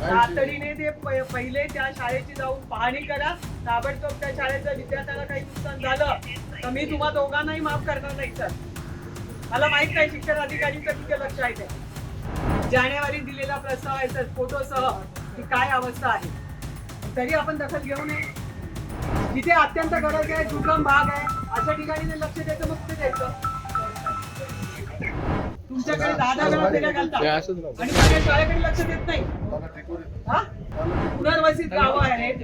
तातडीने ते पहिले त्या शाळेची जाऊन पाहणी करा. ताबडतोब त्या शाळेच्या विद्यार्थ्याला काही नुकसान झालं तर मी तुम्हा दोघांनाही माफ करणार नाही सर. मला माहीत नाही शिक्षण अधिकारीचं तिथे लक्ष आहे ते. जानेवारी दिलेला प्रस्ताव आहे सर फोटोसह की काय अवस्था आहे. तरी आपण दखल घेऊ नये. जिथे अत्यंत गरज आहे दुर्गम भाग आहे अशा ठिकाणी लक्ष द्यायचं मग ते द्यायचं तुमच्याकडे दहा दहा वेळा फेऱ्या घालता आणि सगळ्या शाळेकडे लक्ष देत नाही. हा? पुनर्वसित गावं आहेत.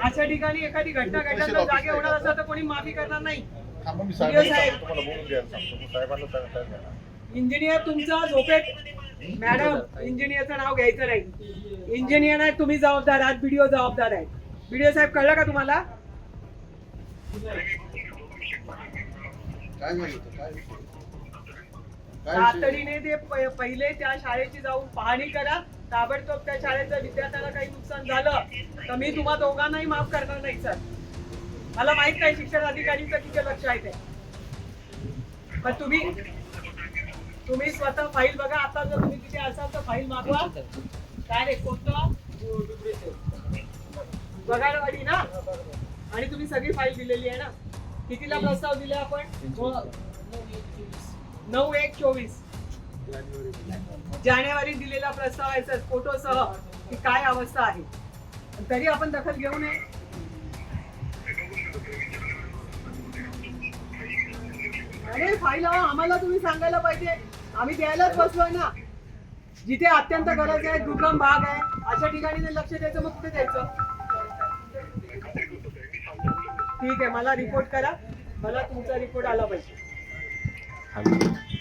अशा ठिकाणी एखादी घटना जर जागे होणार असेल तर कोणी माफी करणार नाही. इंजिनियर तुमचा झोपेत. मॅडम इंजिनियरचं नाव घ्यायचं नाही. इंजिनियर आहे तुम्ही जबाबदार आहात बीडीओ जबाबदार आहे बीडीओ साहेब कळलं का तुम्हाला? काय तातडीने ते पहिले त्या शाळेची जाऊन पाहणी करा. ताबडतोब त्या शाळेच्या विद्यार्थ्याला काही नुकसान झालं तर मी तुम्हा दोघांनाही माफ करणार नाही सर. मला माहीत नाही शिक्षण अधिकारीचं किती लक्ष आहे ते. पण तुम्ही तुम्ही स्वतः फाईल बघा. आता जर तुम्ही तिथे असाल तर फाईल मागवा. काय रे कोणतं? बघायला ना? आणि तुम्ही सगळी फाईल दिलेली आहे ना? कितीला प्रस्ताव दिला आपण? नऊ एक चोवीस. जानेवारी दिलेला प्रस्ताव आहे सर फोटोसह की काय अवस्था आहे. तरी आपण दखल घेऊ नये. अरे फाईल हवा आम्हाला तुम्ही सांगायला पाहिजे. आम्ही द्यायलाच बसलोय ना. जिथे अत्यंत गरज आहे दुर्गम भाग आहे अशा ठिकाणी लक्ष द्यायचं मग कुठे द्यायचं. ठीक आहे मला रिपोर्ट करा. मला तुमचा रिपोर्ट आला पाहिजे. Amém.